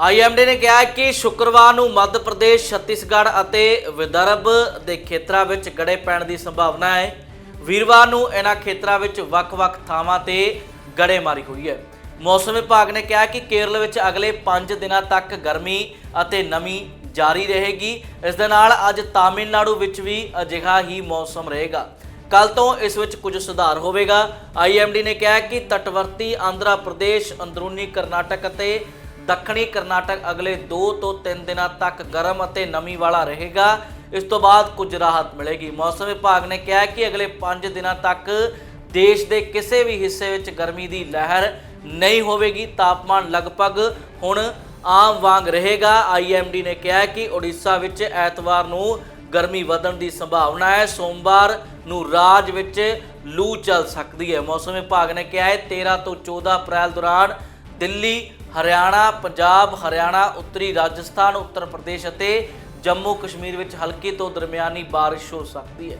IMD ਨੇ ਕਿਹਾ ਕਿ ਸ਼ੁੱਕਰਵਾਰ ਨੂੰ ਮੱਧ ਪ੍ਰਦੇਸ਼, ਛੱਤੀਸਗੜ੍ਹ ਅਤੇ ਵਿਦਰਭ ਦੇ ਖੇਤਰਾਂ ਵਿੱਚ ਗੜੇ ਪੈਣ ਦੀ ਸੰਭਾਵਨਾ ਹੈ। ਵੀਰਵਾਰ ਨੂੰ ਇਹਨਾਂ ਖੇਤਰਾਂ ਵਿੱਚ ਵੱਖ-ਵੱਖ ਥਾਵਾਂ ਤੇ ਗੜੇਮਾਰੀ ਹੋਈ ਹੈ। ਮੌਸਮ ਵਿਭਾਗ ਨੇ ਕਿਹਾ ਕਿ ਕੇਰਲ ਵਿੱਚ ਅਗਲੇ 5 ਦਿਨਾਂ ਤੱਕ ਗਰਮੀ ਅਤੇ ਨਮੀ ਜਾਰੀ ਰਹੇਗੀ। ਇਸ ਦੇ ਨਾਲ ਅੱਜ ਤਾਮਿਲਨਾਡੂ ਵਿੱਚ ਵੀ ਅਜਿਹਾ ਹੀ ਮੌਸਮ ਰਹੇਗਾ। ਕੱਲ ਤੋਂ ਇਸ ਵਿੱਚ ਕੁਝ ਸੁਧਾਰ ਹੋਵੇਗਾ। ਆਈਐਮਡੀ ਨੇ ਕਿਹਾ ਕਿ ਤਟਵਰਤੀ ਆਂਧਰਾ ਪ੍ਰਦੇਸ਼, ਅੰਦਰੂਨੀ ਕਰਨਾਟਕ ਅਤੇ ਦੱਖਣੀ ਕਰਨਾਟਕ ਅਗਲੇ 2 ਤੋਂ 3 ਦਿਨਾਂ ਤੱਕ ਗਰਮ ਅਤੇ ਨਮੀ ਵਾਲਾ ਰਹੇਗਾ। ਇਸ ਤੋਂ ਬਾਅਦ ਕੁਝ ਰਾਹਤ ਮਿਲੇਗੀ। ਮੌਸਮ ਵਿਭਾਗ ਨੇ ਕਿਹਾ ਕਿ ਅਗਲੇ 5 ਦਿਨਾਂ ਤੱਕ ਦੇਸ਼ ਦੇ ਕਿਸੇ ਵੀ ਹਿੱਸੇ ਵਿੱਚ ਗਰਮੀ ਦੀ ਲਹਿਰ ਨਹੀਂ ਹੋਵੇਗੀ। ਤਾਪਮਾਨ ਲਗਭਗ ਹੁਣ ਆਮ ਵਾਂਗ ਰਹੇਗਾ। ਆਈਐਮਡੀ ਨੇ ਕਿਹਾ ਕਿ ਓਡੀਸ਼ਾ ਵਿੱਚ ਐਤਵਾਰ ਨੂੰ ਗਰਮੀ ਵਧਣ ਦੀ ਸੰਭਾਵਨਾ ਹੈ। ਸੋਮਵਾਰ ਨੂੰ ਰਾਜ ਵਿੱਚ ਲੂ ਚੱਲ ਸਕਦੀ ਹੈ। ਮੌਸਮ ਵਿਭਾਗ ਨੇ ਕਿਹਾ ਹੈ 13 ਤੋਂ 14 ਅਪ੍ਰੈਲ ਦੌਰਾਨ ਦਿੱਲੀ, ਹਰਿਆਣਾ, ਪੰਜਾਬ, ਹਰਿਆਣਾ, ਉੱਤਰੀ ਰਾਜਸਥਾਨ, ਉੱਤਰ ਪ੍ਰਦੇਸ਼ ਅਤੇ ਜੰਮੂ ਕਸ਼ਮੀਰ ਵਿੱਚ ਹਲਕੀ ਤੋਂ ਦਰਮਿਆਨੀ ਬਾਰਿਸ਼ ਹੋ ਸਕਦੀ ਹੈ।